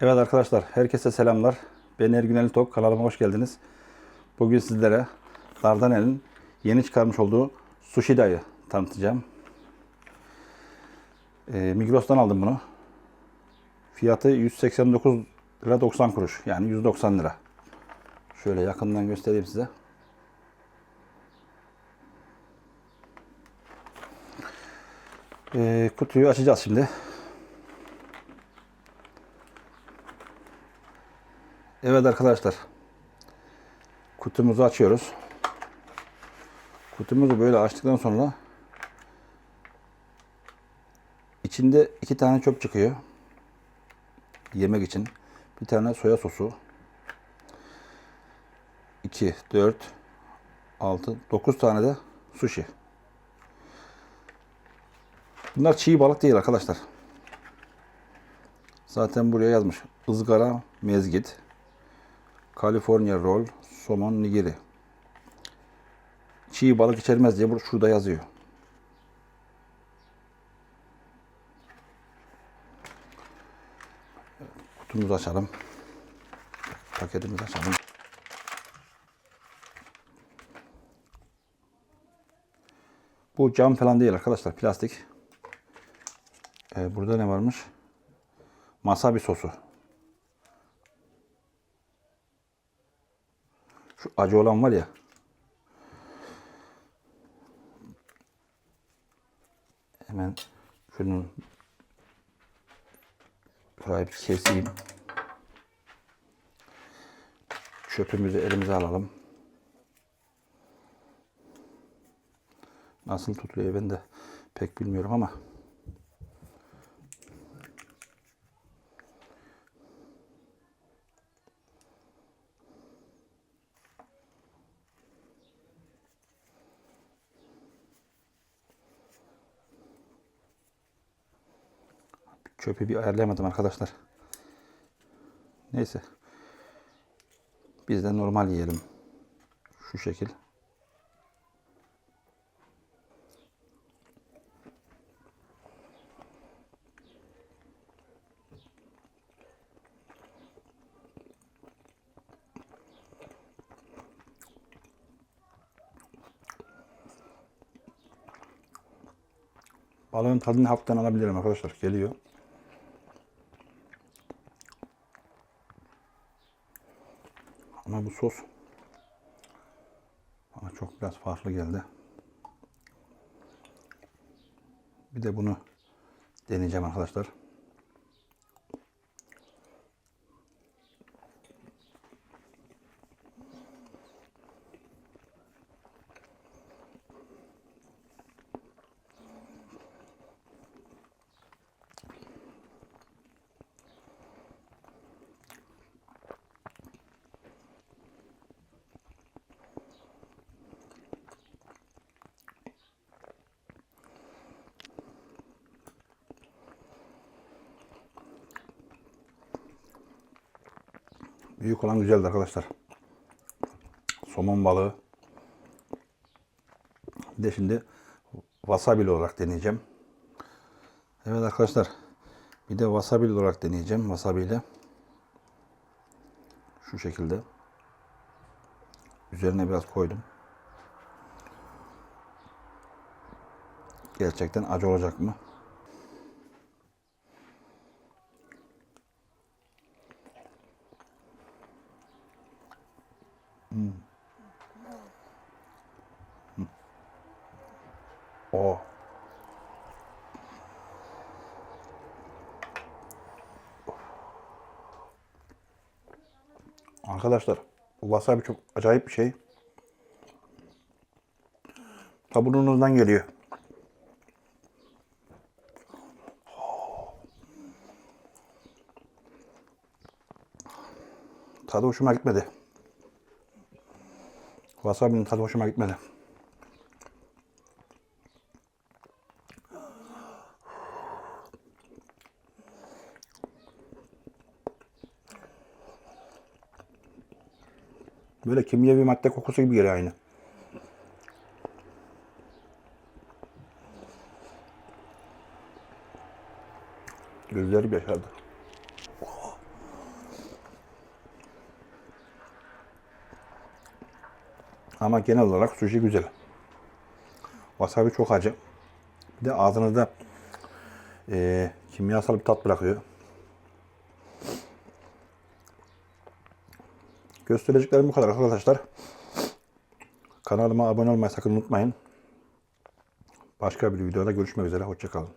Evet arkadaşlar, herkese selamlar. Ben Ergün Ali Tok, kanalıma hoş geldiniz. Bugün sizlere Dardanel'in yeni çıkarmış olduğu Sushi Dayı tanıtacağım. Ee, Migros'tan aldım bunu. Fiyatı 189 lira 90 kuruş. Yani 190 lira. Şöyle yakından göstereyim size. Ee, kutuyu açacağız şimdi. Evet arkadaşlar. Kutumuzu açıyoruz. Kutumuzu böyle açtıktan sonra içinde iki tane çöp çıkıyor. Yemek için. Bir tane soya sosu. 2, 4, 6, 9 tane de sushi. Bunlar çiğ balık değil arkadaşlar. Zaten buraya yazmış. ızgara mezgit. California roll, somon nigiri. Çiğ balık içermez diye şurada yazıyor. Kutumuzu açalım. Paketimizi açalım. Bu cam falan değil arkadaşlar. Plastik. Ee, burada ne varmış? Wasabi sosu. Şu acı olan var ya. Hemen şunu bir keseyim. Çöpümüzü elimize alalım. Nasıl tutuluyor ben de pek bilmiyorum ama. Çöpü bir ayarlayamadım arkadaşlar. Neyse. Biz de normal yiyelim. Şu şekil. Balığın tadını hafiften alabilirim arkadaşlar. Geliyor. Ama bu sos bana çok biraz farklı geldi. Bir de bunu deneyeceğim arkadaşlar. Büyük olan güzeldi arkadaşlar. Somon balığı. Bir de şimdi wasabi olarak deneyeceğim. Evet arkadaşlar. Bir de wasabi olarak deneyeceğim. Wasabi ile. Şu şekilde. Üzerine biraz koydum. Gerçekten acı olacak mı? O. Arkadaşlar wasabi çok acayip bir şey. Ta burnunuzdan geliyor. Tadı hoşuma gitmedi. Wasabi'nin tadı hoşuma gitmedi. Böyle kimyevi madde kokusu gibi geliyor aynı. Gözlerim yaşardı. Ama genel olarak sushi güzel. Wasabi çok acı. Bir de ağzınızda e, kimyasal bir tat bırakıyor. Göstereceklerim bu kadar arkadaşlar. Kanalıma abone olmayı sakın unutmayın. Başka bir videoda görüşmek üzere. Hoşçakalın.